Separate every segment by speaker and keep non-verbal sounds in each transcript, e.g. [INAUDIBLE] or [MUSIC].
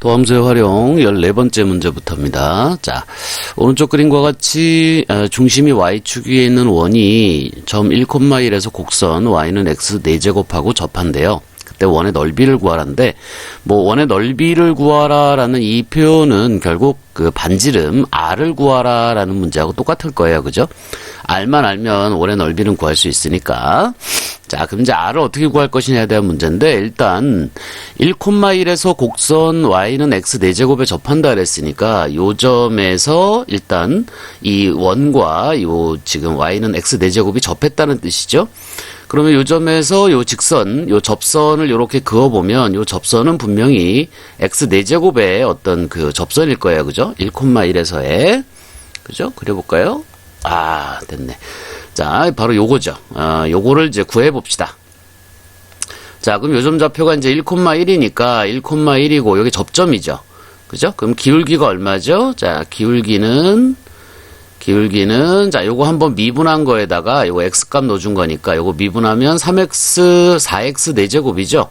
Speaker 1: 도함수의 활용 14번째 문제부터입니다. 자, 오른쪽 그림과 같이 어, 중심이 y축 위에 있는 원이 점 1,1에서 곡선 y는 x 4제곱하고 접한대요. 그때 원의 넓이를 구하라는데 뭐 원의 넓이를 구하라라는 이 표현은 결국 그 반지름 r을 구하라라는 문제하고 똑같을 거예요. 그죠? r만 알면 원의 넓이는 구할 수 있으니까 자, 그럼 이제 r을 어떻게 구할 것이냐에 대한 문제인데 일단 1,1에서 곡선 y는 x 4제곱에 접한다 그랬으니까 요 점에서 일단 이 원과 요 지금 y는 x 4제곱이 접했다는 뜻이죠. 그러면 요 점에서 요 직선, 요 접선을 요렇게 그어보면 요 접선은 분명히 x 4제곱의 어떤 그 접선일 거예요. 그죠? 1,1에서의. 그죠? 그려볼까요? 아, 됐네. 자, 바로 요거죠. 아, 요거를 이제 구해봅시다. 자, 그럼 요점 좌표가 이제 1,1이니까 1,1이고 여기 접점이죠. 그죠? 그럼 기울기가 얼마죠? 자, 기울기는 기울기는 자 요거 한번 미분한 거에다가 요거 x값 넣어준 거니까 요거 미분하면 3x 4x 4제곱이죠.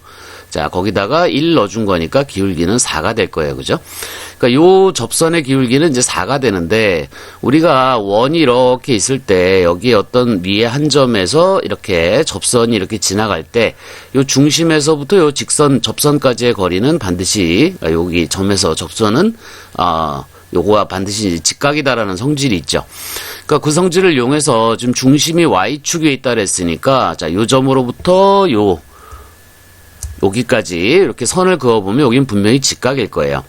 Speaker 1: 자 거기다가 1 넣어준 거니까 기울기는 4가 될 거예요. 그죠? 그러니까 요 접선의 기울기는 이제 4가 되는데 우리가 원이 이렇게 있을 때 여기 어떤 위에 한 점에서 이렇게 접선이 이렇게 지나갈 때 요 중심에서부터 요 직선 접선까지의 거리는 반드시 여기 점에서 접선은 어 요거와 반드시 직각이다라는 성질이 있죠. 그러니까 그 성질을 이용해서 지금 중심이 y축에 있다 그랬으니까 자, 요 점으로부터 요 여기까지 이렇게 선을 그어보면 여긴 분명히 직각일 거예요.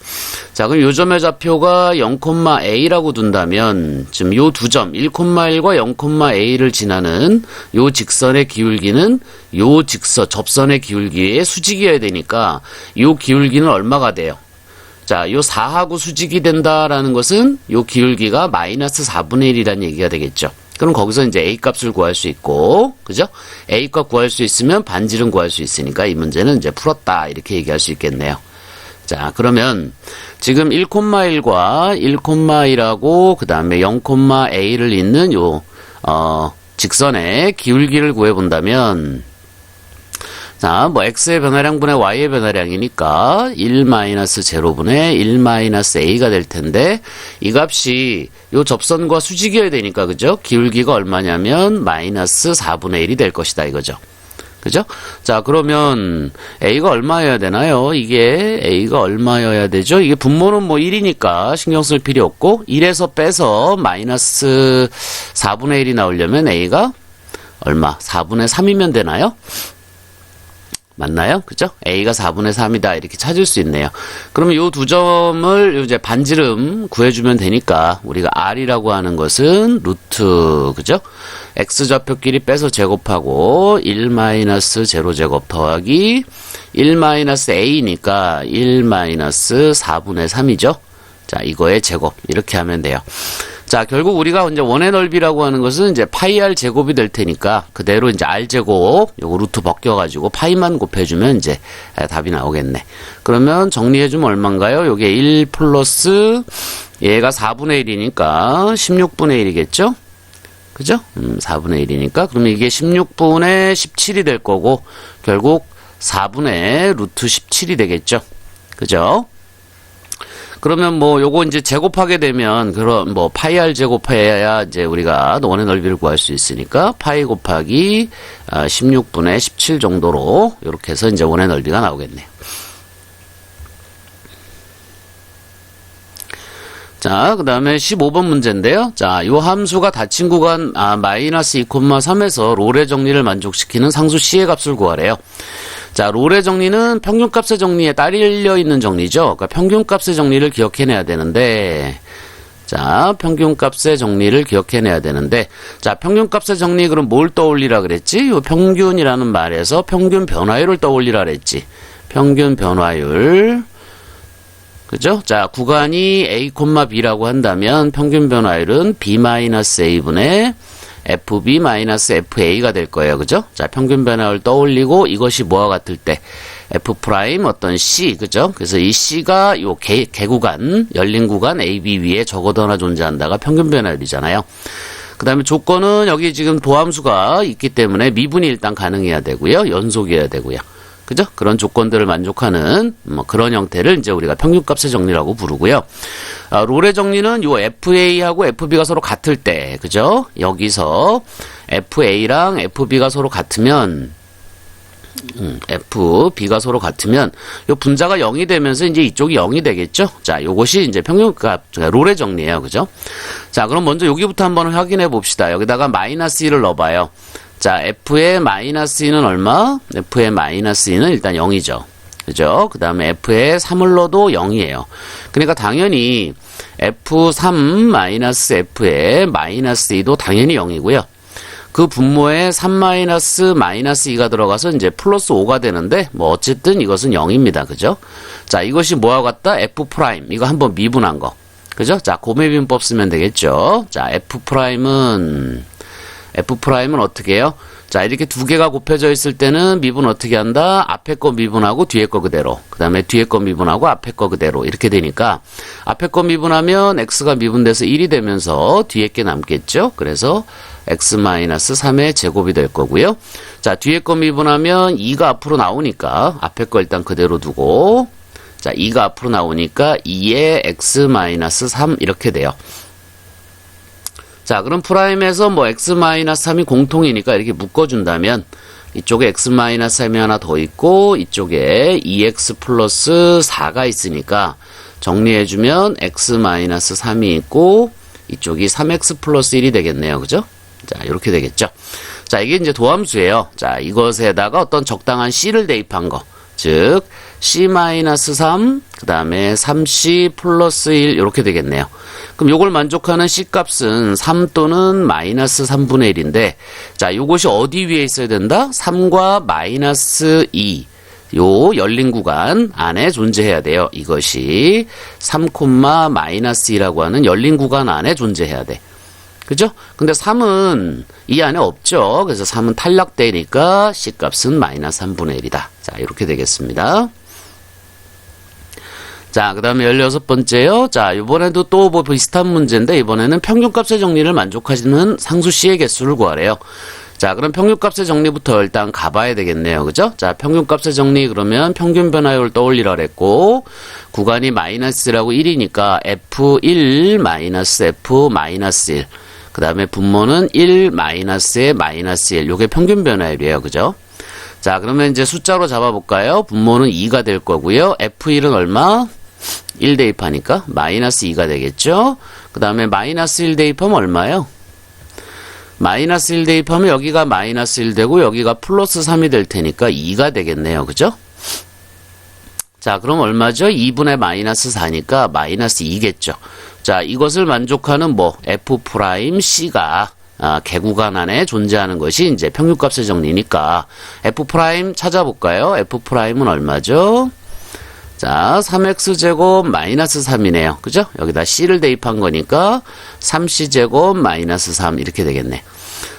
Speaker 1: 자, 그럼 요 점의 좌표가 0,a라고 둔다면 지금 요 두 점, 1,1과 0,a를 지나는 요 직선의 기울기는 요 직선, 접선의 기울기의 수직이어야 되니까 요 기울기는 얼마가 돼요? 자, 요 4하고 수직이 된다라는 것은 요 기울기가 마이너스 4분의 1이라는 얘기가 되겠죠. 그럼 거기서 이제 A 값을 구할 수 있고, 그죠? A 값 구할 수 있으면 반지름 구할 수 있으니까 이 문제는 이제 풀었다. 이렇게 얘기할 수 있겠네요. 자, 그러면 지금 1,1과 1,1하고 그 다음에 0,a를 잇는 요, 어, 직선의 기울기를 구해본다면, 자, 뭐 x의 변화량분의 y의 변화량이니까 1-0분의 1-a가 될 텐데 이 값이 요 접선과 수직이어야 되니까 그죠? 기울기가 얼마냐면 마이너스 4분의 1이 될 것이다 이거죠. 그죠? 자, 그러면 a가 얼마여야 되나요? 이게 a가 얼마여야 되죠? 이게 분모는 뭐 1이니까 신경 쓸 필요 없고 1에서 빼서 마이너스 4분의 1이 나오려면 a가 얼마? 4분의 3이면 되나요? 맞나요? 그죠? A가 4분의 3이다. 이렇게 찾을 수 있네요. 그러면 이두 점을 이제 반지름 구해주면 되니까 우리가 R이라고 하는 것은 루트, 그죠? X좌표끼리 빼서 제곱하고 1-0 제곱 더하기 1-A니까 1-4분의 3이죠? 자, 이거의 제곱. 이렇게 하면 돼요. 자, 결국 우리가 이제 원의 넓이라고 하는 것은 이제 파이 r 제곱이 될 테니까 그대로 이제 r 제곱 요거 루트 벗겨 가지고 파이만 곱해 주면 이제 답이 나오겠네. 그러면 정리해 주면 얼마인가요? 요게 1 플러스 얘가 4분의 1이니까 16분의 1이겠죠? 그죠? 음, 4분의 1이니까 그러면 이게 16분의 17이 될 거고 결국 4분의 루트 17이 되겠죠? 그죠? 그러면 뭐 요거 이제 제곱하게 되면 그런 뭐 파이 r 제곱해야 이제 우리가 원의 넓이를 구할 수 있으니까 파이 곱하기 16분의 아, 17 정도로 이렇게 해서 이제 원의 넓이가 나오겠네요. 자, 그 다음에 15번 문제인데요. 자, 요 함수가 닫힌 구간, 아, 마이너스 2,3에서 롤의 정리를 만족시키는 상수 C의 값을 구하래요. 자, 롤의 정리는 평균값의 정리에 따르려 있는 정리죠. 그러니까 평균값의 정리를 기억해내야 되는데, 자, 평균값의 정리를 기억해내야 되는데, 자, 평균값의 정리 그럼 뭘 떠올리라 그랬지? 요 평균이라는 말에서 평균 변화율을 떠올리라 그랬지. 평균 변화율. 그죠? 자, 구간이 A, B라고 한다면 평균 변화율은 B-A분의 FB-FA가 될 거예요. 그죠? 자, 평균 변화를 떠올리고 이것이 뭐와 같을 때 F 프라임 어떤 C, 그죠? 그래서 이 C가 요 개, 개구간, 열린 구간 AB 위에 적어도 하나 존재한다가 평균 변화율이잖아요. 그 다음에 조건은 여기 지금 도함수가 있기 때문에 미분이 일단 가능해야 되고요. 연속이어야 되고요. 그죠? 그런 조건들을 만족하는 뭐 그런 형태를 이제 우리가 평균값의 정리라고 부르고요. 아, 롤의 정리는 요 FA하고 FB가 서로 같을 때, 그죠? 여기서 FA랑 FB가 서로 같으면 음, F, B가 서로 같으면 요 분자가 0이 되면서 이제 이쪽이 0이 되겠죠? 자, 요것이 이제 평균값, 롤의 정리예요. 그죠? 자, 그럼 먼저 여기부터 한번 확인해 봅시다. 여기다가 마이너스 1을 넣어봐요. 자, F의 마이너스 2는 얼마? F의 마이너스 2는 일단 0이죠. 그죠? 그 다음에 F의 3을 넣어도 0이에요. 그러니까 당연히 F3 마이너스 F의 마이너스 2도 당연히 0이고요. 그 분모에 3 마이너스 마이너스 2가 들어가서 이제 플러스 5가 되는데 뭐 어쨌든 이것은 0입니다. 그죠? 자, 이것이 뭐와 같다? F 프라임. 이거 한번 미분한 거. 그죠? 자, 고매비법 쓰면 되겠죠. 자, F 프라임은 F 프라임은 어떻게 해요? 자, 이렇게 두 개가 곱해져 있을 때는 미분 어떻게 한다? 앞에 거 미분하고 뒤에 거 그대로. 그 다음에 뒤에 거 미분하고 앞에 거 그대로. 이렇게 되니까 앞에 거 미분하면 x가 미분돼서 1이 되면서 뒤에 게 남겠죠? 그래서 x-3의 제곱이 될 거고요. 자, 뒤에 거 미분하면 2가 앞으로 나오니까 앞에 거 일단 그대로 두고 자, 2가 앞으로 나오니까 2의 x-3 이렇게 돼요. 자, 그럼 프라임에서 뭐 x-3이 공통이니까 이렇게 묶어준다면 이쪽에 x-3이 하나 더 있고 이쪽에 2x 플러스 4가 있으니까 정리해주면 x-3이 있고 이쪽이 3x 플러스 1이 되겠네요. 그죠? 자, 이렇게 되겠죠. 자, 이게 이제 도함수예요. 자, 이것에다가 어떤 적당한 c를 대입한 거. 즉, c-3, 그 다음에 3c 플러스 1, 이렇게 되겠네요. 그럼 요걸 만족하는 c값은 3 또는 마이너스 3분의 1인데, 자, 요것이 어디 위에 있어야 된다? 3과 마이너스 2. 요 열린 구간 안에 존재해야 돼요. 이것이 3, 마이너스 2라고 하는 열린 구간 안에 존재해야 돼. 그죠? 근데 3은 이 안에 없죠. 그래서 3은 탈락되니까 C값은 마이너스 3분의 1이다. 자, 이렇게 되겠습니다. 자, 그 다음에 16번째요. 자, 이번에도 또 뭐 비슷한 문제인데, 이번에는 평균값의 정리를 만족하시는 상수 C의 개수를 구하래요. 자, 그럼 평균값의 정리부터 일단 가봐야 되겠네요. 그죠? 자, 평균값의 정리 그러면 평균 변화율 떠올리라 그랬고, 구간이 마이너스라고 1이니까 F1 마이너스 F 마이너스 1. 그 다음에 분모는 1 마이너스의 마이너스 1. 요게 평균 변화율이에요. 그죠? 자, 그러면 이제 숫자로 잡아볼까요? 분모는 2가 될 거고요. F1은 얼마? 1 대입하니까 마이너스 2가 되겠죠? 그 다음에 마이너스 1 대입하면 얼마예요? 마이너스 1 대입하면 여기가 마이너스 1 되고 여기가 플러스 3이 될 테니까 2가 되겠네요. 그죠? 자, 그럼 얼마죠? 2분의 마이너스 4니까 마이너스 2겠죠. 자, 이것을 만족하는 뭐 f 프라임 c가 아, 개구간 안에 존재하는 것이 이제 평균값의 정리니까 f 찾아볼까요? f 프라임은 얼마죠? 자, 3x 제곱 마이너스 3이네요. 그죠? 여기다 c를 대입한 거니까 3c 제곱 마이너스 3 이렇게 되겠네.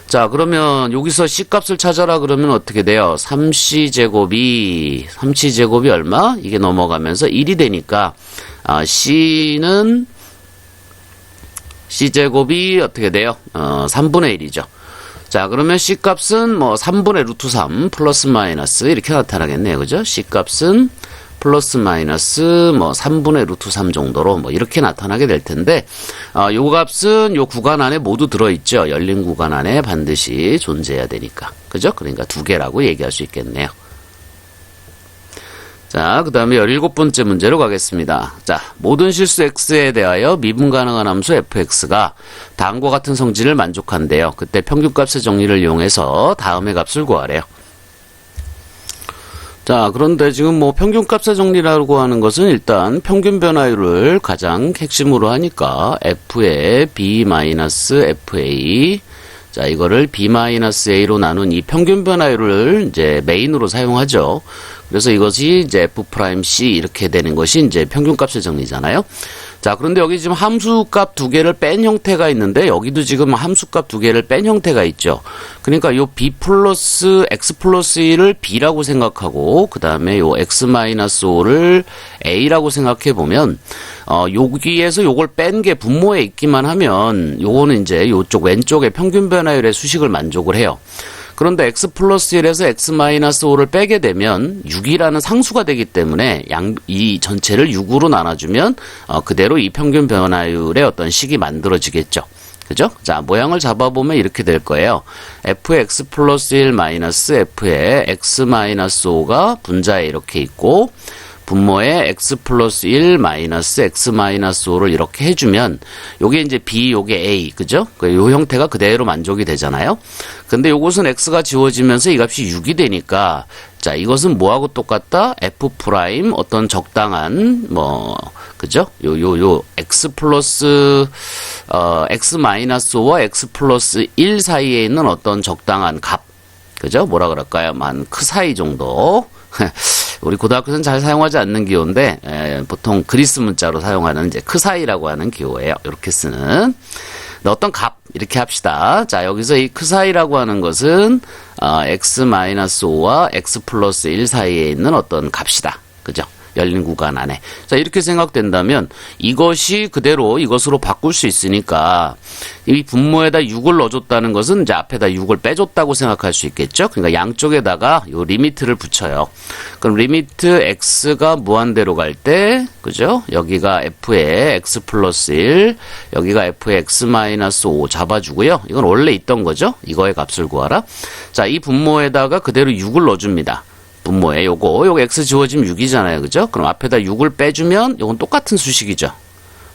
Speaker 1: 자, 그러면 여기서 C값을 찾아라 그러면 어떻게 돼요? 3C 제곱이 3C 제곱이 얼마? 이게 넘어가면서 1이 되니까 아, C는 C 제곱이 어떻게 돼요? 어, 3분의 1이죠. 자, 그러면 C값은 뭐 3분의 루트 3 플러스 마이너스 이렇게 나타나겠네요. 그죠? C값은 플러스 마이너스 뭐 3분의 루트 3 정도로 뭐 이렇게 나타나게 될 텐데 어, 요 값은 요 구간 안에 모두 들어있죠. 열린 구간 안에 반드시 존재해야 되니까. 그죠? 그러니까 두 개라고 얘기할 수 있겠네요. 자, 그 다음에 17번째 문제로 가겠습니다. 자, 모든 실수 x에 대하여 미분 가능한 함수 fx가 다음과 같은 성질을 만족한대요. 그때 평균값의 정리를 이용해서 다음의 값을 구하래요. 자, 그런데 지금 뭐 평균값의 정리라고 하는 것은 일단 평균 변화율을 가장 핵심으로 하니까 f의 b-fa 자, 이거를 b-a로 나눈 이 평균 변화율을 이제 메인으로 사용하죠. 그래서 이것이 이제 f'-c 이렇게 되는 것이 이제 평균값의 정리잖아요. 자, 그런데 여기 지금 함수값 두 개를 뺀 형태가 있는데 여기도 지금 함수값 두 개를 뺀 형태가 있죠. 그러니까 요 b 플러스 x 플러스 1을 b라고 생각하고 그다음에 요 x 마이너스 5를 a라고 생각해 보면 어 여기에서 요걸 뺀 게 분모에 있기만 하면 요거는 이제 요쪽 왼쪽에 평균 변화율의 수식을 만족을 해요. 그런데 x 플러스 1에서 x 마이너스 5를 빼게 되면 6이라는 상수가 되기 때문에 양, 이 전체를 6으로 나눠주면 어, 그대로 이 평균 변화율의 어떤 식이 만들어지겠죠. 그죠? 자, 모양을 잡아보면 이렇게 될 거예요. f의 x 플러스 1 마이너스 f의 x 마이너스 5가 분자에 이렇게 있고, 분모에 x 플러스 1 마이너스 x 마이너스 5를 이렇게 해주면 요게 이제 b 요게 a 그죠? 그요 형태가 그대로 만족이 되잖아요. 근데 요것은 x가 지워지면서 이 값이 6이 되니까 자 이것은 뭐하고 똑같다? f 프라임 어떤 적당한 뭐 그죠? 요 요 요 x 플러스 어 x 마이너스 5와 x 플러스 1 사이에 있는 어떤 적당한 값 그죠? 뭐라 그럴까요? 만크 사이 정도 [LAUGHS] 우리 고등학교에서는 잘 사용하지 않는 기호인데 에, 보통 그리스 문자로 사용하는 이제 크사이라고 하는 기호예요. 이렇게 쓰는 어떤 값 이렇게 합시다. 자 여기서 이 크사이라고 하는 것은 어, x 마이너스 5와 x 플러스 1 사이에 있는 어떤 값이다. 그죠? 열린 구간 안에. 자, 이렇게 생각된다면 이것이 그대로 이것으로 바꿀 수 있으니까 이 분모에다 6을 넣어줬다는 것은 이제 앞에다 6을 빼줬다고 생각할 수 있겠죠? 그러니까 양쪽에다가 요 리미트를 붙여요. 그럼 리미트 x가 무한대로 갈 때, 그죠? 여기가 f의 x 플러스 1, 여기가 f의 x 마이너스 5 잡아주고요. 이건 원래 있던 거죠? 이거의 값을 구하라. 자, 이 분모에다가 그대로 6을 넣어줍니다. 분모에 요거 요거 x 지워지면 6이잖아요. 그죠? 그럼 앞에다 6을 빼주면 요건 똑같은 수식이죠.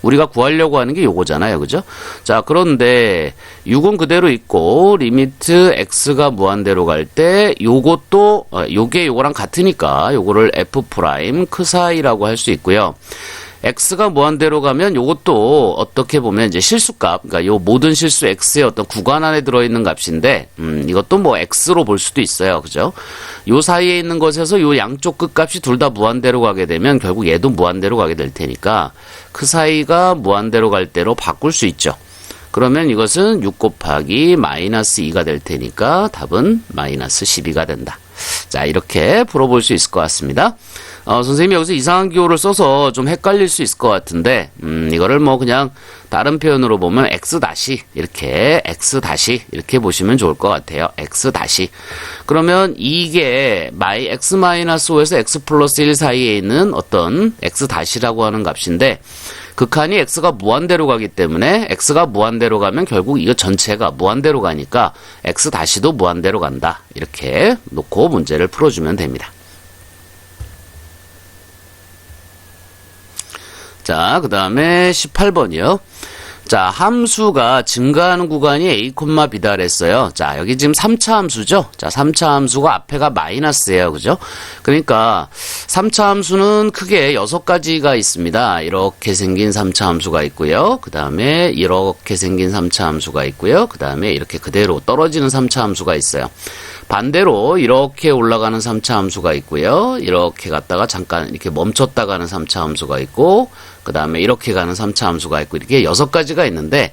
Speaker 1: 우리가 구하려고 하는 게 요거잖아요. 그죠? 자, 그런데 6은 그대로 있고 리미트 x가 무한대로 갈 때 요것도 어, 요게 요거랑 같으니까 요거를 f 프라임 크사이라고 할 수 있고요. X가 무한대로 가면 요것도 어떻게 보면 이제 실수값, 그러니까 요 모든 실수 x의 어떤 구간 안에 들어있는 값인데, 음, 이것도 뭐 x로 볼 수도 있어요. 그죠? 요 사이에 있는 것에서 요 양쪽 끝값이 둘 다 무한대로 가게 되면 결국 얘도 무한대로 가게 될 테니까 그 사이가 무한대로 갈 대로 바꿀 수 있죠. 그러면 이것은 6 곱하기 마이너스 2가 될 테니까 답은 마이너스 12가 된다. 자, 이렇게 풀어볼 수 있을 것 같습니다. 어, 선생님이 여기서 이상한 기호를 써서 좀 헷갈릴 수 있을 것 같은데, 음, 이거를 뭐 그냥 다른 표현으로 보면 x 다시 이렇게 x 다시 이렇게 보시면 좋을 것 같아요. x 다시. 그러면 이게 마이 x 마이너스 5에서 x 플러스 1 사이에 있는 어떤 x 다시라고 하는 값인데, 극한이 x가 무한대로 가기 때문에 x가 무한대로 가면 결국 이거 전체가 무한대로 가니까 x 다시도 무한대로 간다. 이렇게 놓고 문제를 풀어주면 됩니다. 자, 그 다음에 18번이요. 자, 함수가 증가하는 구간이 a, b다 랬어요 자, 여기 지금 3차 함수죠? 자, 3차 함수가 앞에가 마이너스예요. 그죠? 그러니까 3차 함수는 크게 6가지가 있습니다. 이렇게 생긴 3차 함수가 있고요. 그 다음에 이렇게 생긴 3차 함수가 있고요. 그 다음에 이렇게 그대로 떨어지는 3차 함수가 있어요. 반대로 이렇게 올라가는 3차 함수가 있고요. 이렇게 갔다가 잠깐 이렇게 멈췄다 가는 3차 함수가 있고 그 다음에 이렇게 가는 3차 함수가 있고 이렇게 여섯 가지가 있는데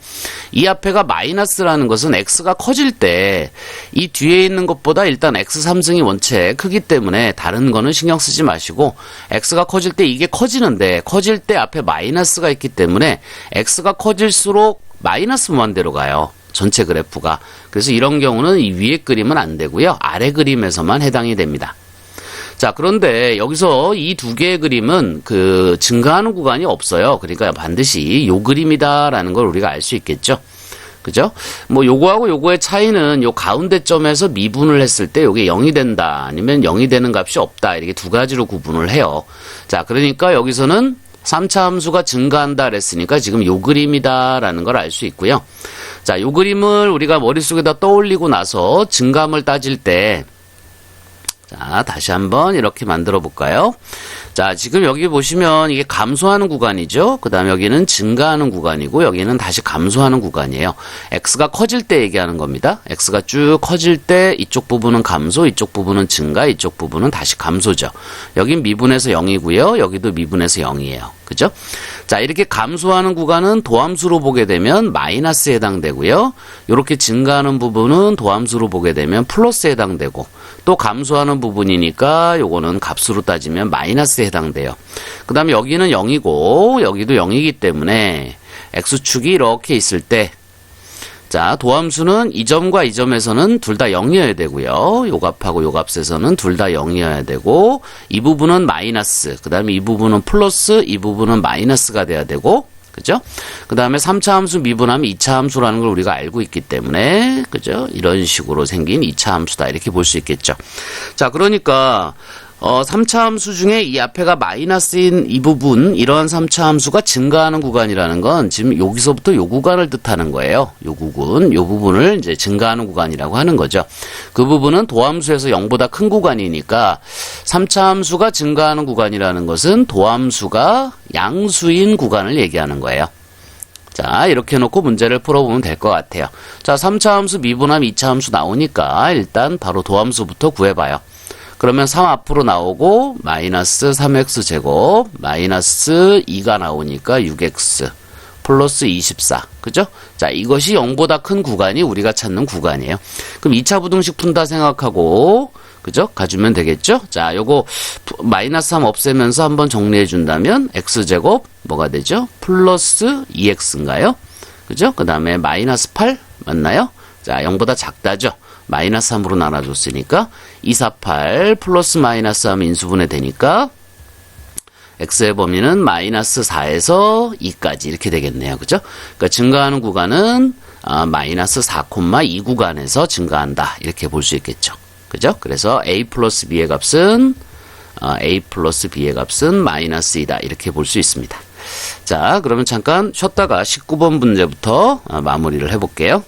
Speaker 1: 이 앞에가 마이너스라는 것은 x가 커질 때 이 뒤에 있는 것보다 일단 x 3승이 원체 크기 때문에 다른 거는 신경 쓰지 마시고 x가 커질 때 이게 커지는데 커질 때 앞에 마이너스가 있기 때문에 x가 커질수록 마이너스 무한대로 가요. 전체 그래프가. 그래서 이런 경우는 이 위에 그림은 안 되고요. 아래 그림에서만 해당이 됩니다. 자, 그런데 여기서 이 두 개의 그림은 그 증가하는 구간이 없어요. 그러니까 반드시 요 그림이다라는 걸 우리가 알 수 있겠죠. 그죠? 뭐 요거하고 요거의 차이는 요 가운데 점에서 미분을 했을 때 요게 0이 된다. 아니면 0이 되는 값이 없다. 이렇게 두 가지로 구분을 해요. 자, 그러니까 여기서는 3차 함수가 증가한다 그랬으니까 지금 요 그림이다라는 걸 알 수 있고요. 자, 요 그림을 우리가 머릿속에다 떠올리고 나서 증감을 따질 때 자, 다시 한번 이렇게 만들어 볼까요? 자, 지금 여기 보시면 이게 감소하는 구간이죠. 그 다음에 여기는 증가하는 구간이고 여기는 다시 감소하는 구간이에요. x가 커질 때 얘기하는 겁니다. x가 쭉 커질 때 이쪽 부분은 감소, 이쪽 부분은 증가, 이쪽 부분은 다시 감소죠. 여긴 미분에서 0이고요. 여기도 미분에서 0이에요. 그죠? 자, 이렇게 감소하는 구간은 도함수로 보게 되면 마이너스에 해당되고요. 이렇게 증가하는 부분은 도함수로 보게 되면 플러스에 해당되고 또 감소하는 부분이니까 요거는 값으로 따지면 마이너스에 해당돼요. 그 다음에 여기는 0이고 여기도 0이기 때문에 x축이 이렇게 있을 때 자, 도함수는 이 점과 이 점에서는 둘 다 0이어야 되고요. 요 값하고 요 값에서는 둘 다 0이어야 되고 이 부분은 마이너스, 그 다음에 이 부분은 플러스, 이 부분은 마이너스가 돼야 되고 그죠? 그 다음에 3차 함수 미분하면 2차 함수라는 걸 우리가 알고 있기 때문에, 그죠? 이런 식으로 생긴 2차 함수다. 이렇게 볼 수 있겠죠. 자, 그러니까, 어, 3차 함수 중에 이 앞에가 마이너스인 이 부분, 이러한 3차 함수가 증가하는 구간이라는 건 지금 여기서부터 요 구간을 뜻하는 거예요. 요 부분, 요 부분을 이제 증가하는 구간이라고 하는 거죠. 그 부분은 도함수에서 0보다 큰 구간이니까 3차 함수가 증가하는 구간이라는 것은 도함수가 양수인 구간을 얘기하는 거예요. 자, 이렇게 해놓고 문제를 풀어보면 될 것 같아요. 자, 3차 함수 미분함 2차 함수 나오니까 일단 바로 도함수부터 구해봐요. 그러면 3 앞으로 나오고 마이너스 3x 제곱 마이너스 2가 나오니까 6x 플러스 24 그죠? 자 이것이 0보다 큰 구간이 우리가 찾는 구간이에요. 그럼 2차 부등식 푼다 생각하고 그죠? 가주면 되겠죠? 자 요거 푸- 마이너스 3 없애면서 한번 정리해 준다면 x제곱 뭐가 되죠? 플러스 2x인가요? 그죠? 그 다음에 마이너스 8 맞나요? 자 0보다 작다죠? 마이너스 3으로 나눠줬으니까 248 플러스 마이너스 하면 인수분해 되니까 x의 범위는 마이너스 4에서 2까지 이렇게 되겠네요. 그죠? 그러니까 증가하는 구간은 아, 마이너스 4,2 구간에서 증가한다. 이렇게 볼 수 있겠죠. 그죠? 그래서 a 플러스 b의 값은 아, a 플러스 b의 값은 마이너스 2다. 이렇게 볼 수 있습니다. 자, 그러면 잠깐 쉬었다가 19번 문제부터 아, 마무리를 해볼게요.